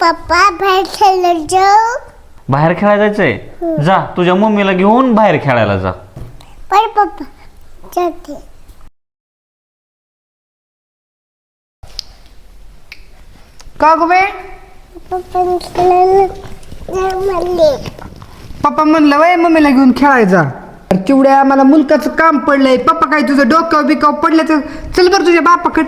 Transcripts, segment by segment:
पप्पा बाहेर जाऊ. बाहेर खेळायला जायचंय? जा तुझ्या मम्मीला घेऊन बाहेर खेळायला जा. पण पप्पा. जाते. का गो बे? पप्पा खेळायला म्हणले. पप्पा म्हणलं वय मम्मीला घेऊन खेळायचा अरे तेवढ्या मला मुलकाचं काम पडलंय. पप्पा काय तुझं डोकं बिकाव पडलं तर चल बरं तुझ्या बापाकड.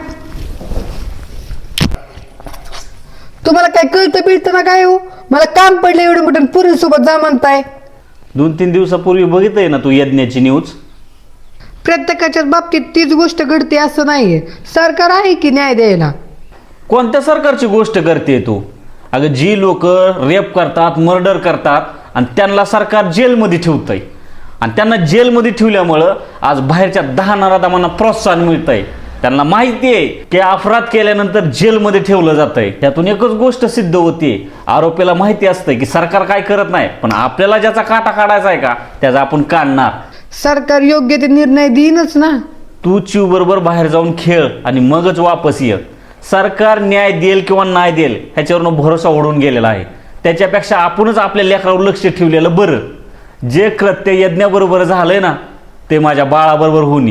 तुम्हाला काय कळतं बिळतं ना काय हो? मला काम पडलं एवढं मोठं पुरीसोबत जा म्हणताय. दोन तीन दिवसापूर्वी बघितलंय ना तू यज्ञाची न्यूज प्रत्येकाच्याच बाबतीत तीच गोष्ट घडते असं नाहीये. सरकार आहे की न्याय द्यायला? कोणत्या सरकारची गोष्ट करते तू? अगं जी लोक रेप करतात मर्डर करतात आणि त्यांना सरकार जेलमध्ये ठेवतंय. आणि त्यांना जेलमध्ये ठेवल्यामुळं आज बाहेरच्या दहा नराधमांना प्रोत्साहन मिळतंय. त्यांना माहिती आहे की अपराध केल्यानंतर जेलमध्ये ठेवलं जातंय. त्यातून एकच गोष्ट सिद्ध होते. आरोपीला माहिती असतं की सरकार काय करत नाही पण आपल्याला ज्याचा काटा काढायचा आहे का त्याचा आपण काढणार. सरकार योग्य ते निर्णय देईनच ना. तू चिव बरोबर बाहेर जाऊन खेळ आणि मगच वापस ये. सरकार न्याय देईल किंवा नाही देईल ह्याच्यावरनं भरोसा ओढून गेलेला आहे. त्याच्यापेक्षा आपणच आपल्या लेकरावर लक्ष ठेवलेलं बरं. जे कृत्य यज्ञाबरोबर झालंय ना ते माझ्या बाळाबरोबर होऊन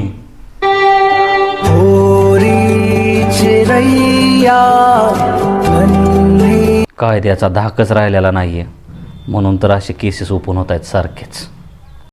कायद्याचा धाकच राहिलेला नाहीये. म्हणून तर असे केसेस ओपन होत आहेत सारखेच.